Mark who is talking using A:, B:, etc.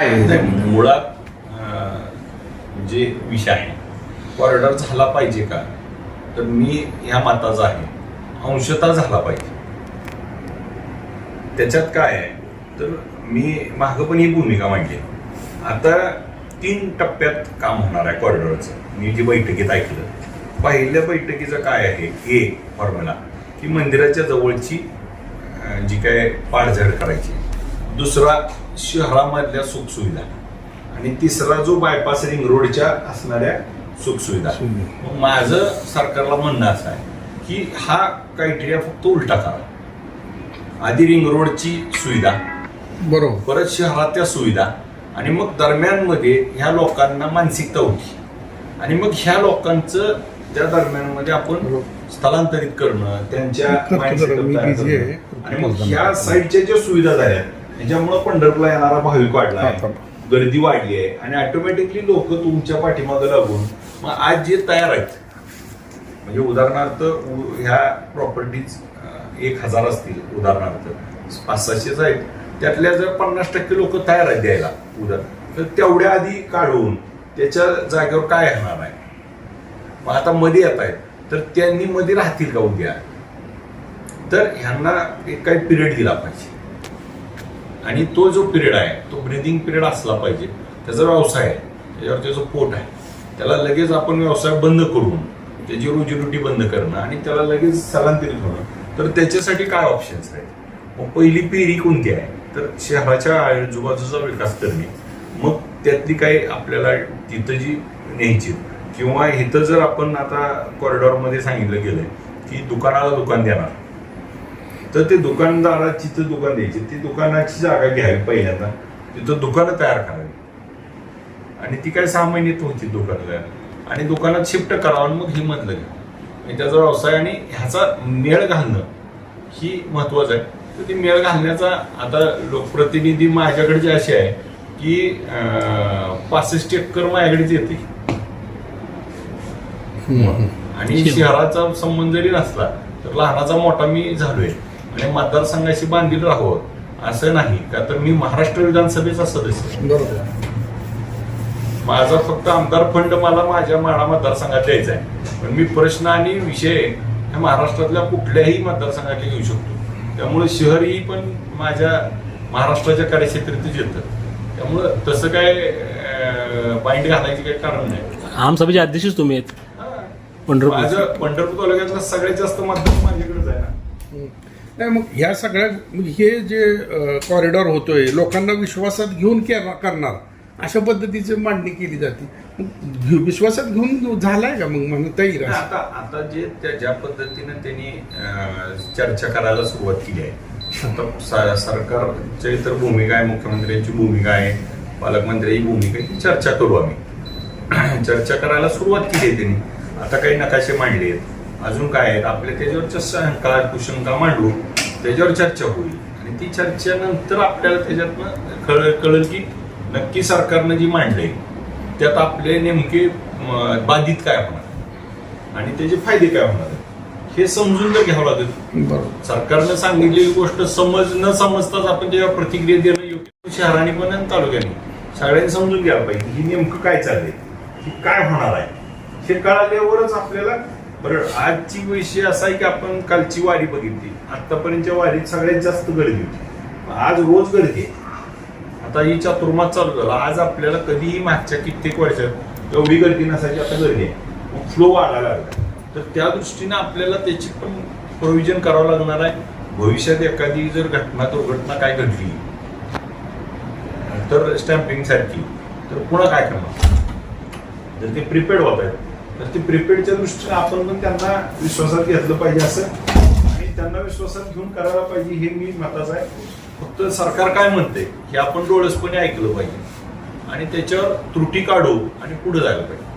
A: म्हणजे मुळात जे म्हणजे विषय आहे. कॉरिडॉर झाला पाहिजे का? तर मी ह्या मताचा आहे. अंशतः झाला पाहिजे. त्याच्यात काय आहे? तर मी मागं पण ही भूमिका मांडली. आता तीन टप्प्यात काम होणार आहे कॉरिडॉरचं मी जी बैठकीत ऐकलं. पहिल्या बैठकीचं काय आहे? ए फॉर्म्युला की मंदिराच्या जवळची जी काय पाडझड करायची. दुसरा शहरामधल्या सुखसुविधा. आणि तिसरा जो बायपास रिंग रोडच्या असणाऱ्या सुखसुविधा. मग माझं सरकारला म्हणणं असं आहे की हा क्रायटेरिया फक्त उलटा करा. आधी रिंग रोडची सुविधा
B: बरोबर.
A: परत शहरातल्या सुविधा आणि मग दरम्यानमध्ये ह्या लोकांना मानसिकता होती. आणि मग ह्या लोकांचं त्या दरम्यानमध्ये आपण. स्थलांतरित करणं त्यांच्या. आणि मग ह्या साईडच्या ज्या सुविधा झाल्या त्याच्यामुळे पंढरपूरला येणारा भाविक वाढला आहे. गर्दी वाढली आहे. आणि ऑटोमॅटिकली लोक तुमच्या पाठीमागे लागून मग आज जे तयार आहेत म्हणजे उदाहरणार्थ ह्या प्रॉपर्टीज एक हजार असतील उदाहरणार्थ. पाच सहाशेच आहेत. त्यातल्या जर पन्नास टक्के लोक तयार आहेत द्यायला उदाहरण तर तेवढ्या आधी काढून त्याच्या जागेवर काय होणार आहे? मग आता मध्ये येत आहेत. तर त्यांनी मध्ये राहतील का उद्या? तर ह्यांना एक काही पिरियड दिला पाहिजे. आणि तो जो पिरियड आहे तो ब्रिदिंग पिरियड असला पाहिजे. त्याचा व्यवसाय आहे. त्याच्यावर त्याचं पोट आहे. त्याला लगेच आपण व्यवसाय बंद करून त्याची रोजीरोटी बंद करणं आणि त्याला लगेच स्थलांतरित होणं. तर त्याच्यासाठी काय ऑप्शन्स आहेत? मग पहिली पिढी कोणती आहे? तर शहराच्या आजूबाजूचा विकास करणे. मग त्यातली काही आपल्याला तिथं जी न्यायची किंवा इथं जर आपण आता कॉरिडॉरमध्ये सांगितलं गेलं की दुकानाला दुकान देणार. तर ते दुकानदाराची तिथं दुकान द्यायची. ती दुकानाची जागा घ्यावी पहिल्यांदा. तिथं दुकानं तयार करावी. आणि ती काय सहा महिन्यात होती दुकानं तयार आणि दुकानात शिफ्ट करावं मग ही मधलं घ्या. आणि त्याचा व्यवसाय आणि ह्याचा मेळ घालणं ही महत्वाचं आहे. तर ती मेळ घालण्याचा आता लोकप्रतिनिधी माझ्याकडे जे असे आहे की पासष्ट एकर माझ्याकडेच येते. आणि शहराचा संबंध जरी नसला तर लहानाचा मोठा मी झालोय. आणि मतदारसंघाशी बांधील राहावं असं नाही. का तर मी महाराष्ट्र विधानसभेचा सदस्य.
B: बरोबर.
A: माझा फक्त आमदार फंड मला माझ्या माडा मतदारसंघात द्यायचा आहे. पण मी प्रश्न आणि विषय ह्या महाराष्ट्रातल्या कुठल्याही मतदारसंघातले घेऊ शकतो. त्यामुळे शहर ही पण माझ्या महाराष्ट्राच्या कार्यक्षेत्रातच येतं. त्यामुळं तसं काय बाइंड घालायची काही कारण नाही.
C: आमसभेचे अध्यक्षच तुम्ही आहेत. पंढरपूर.
A: माझं पंढरपूर तालुक्यातलं सगळ्यात जास्त मतदान माझ्याकडेच आहे ना.
B: नाही मग ह्या सगळ्या म्हणजे हे जे कॉरिडॉर होतोय लोकांना विश्वासात घेऊन करणार अशा पद्धतीची मांडणी केली जाते. मग विश्वासात घेऊन झालाय का मग म्हणून तयार
A: आता आता जे त्या ज्या पद्धतीनं त्यांनी चर्चा करायला सुरुवात केली आहे आता सरकारची तर भूमिका आहे मुख्यमंत्र्यांची भूमिका आहे पालकमंत्र्यांची भूमिका आहे चर्चा करू आम्ही. चर्चा करायला सुरुवात केली आहे त्यांनी. आता काही नकाशे मांडले आहेत. अजून काय आहेत? आपल्या त्याच्यावरच्या शंका कुशंका मांडू त्याच्यावर चर्चा होईल. आणि ती चर्चेनंतर आपल्याला त्याच्यातनं कळ कळेल की नक्की सरकारनं जी मांडले त्यात आपले नेमके बाधित काय होणार? आणि त्याचे फायदे काय होणार? हे समजून तर घ्यावं लागेल. सरकारनं सांगितलेली गोष्ट समज न समजताच आपण त्याच्यावर प्रतिक्रिया देणं योग्य शहराने पण आणि तालुक्याने. सगळ्यांनी समजून घ्यायला पाहिजे ही नेमकं काय चाललंय काय होणार आहे. हे कळाल्यावरच आपल्याला बरं आजची विषय असा आहे की आपण कालची वारी बघितली. आतापर्यंतच्या वारीत सगळ्यात जास्त गर्दी होती. आज रोज गर्दी आहे. आता ही चातुर्मास चालू झाला. आज आपल्याला कधीही मागच्या कित्येक वर्षात एवढी गर्दी नसायची आता गर्दी आहे. मग फ्लो वाढायला लागला. तर त्या दृष्टीनं आपल्याला त्याची पण प्रोव्हिजन करावं लागणार आहे. भविष्यात एखादी जर घटना दुर्घटना काय घडली तर स्टॅम्पिंग सारखी तर पुन्हा काय करणार? जर ते प्रिपेड होत आहेत. तर ते प्रिपेडच्या दृष्टीने आपण पण त्यांना विश्वासात घेतलं पाहिजे असं. आणि त्यांना विश्वासात घेऊन करायला पाहिजे हे मी मताचं आहे. फक्त सरकार काय म्हणते हे आपण डोळसपणे ऐकलं पाहिजे. आणि त्याच्यावर त्रुटी काढू आणि पुढे जायला पाहिजे.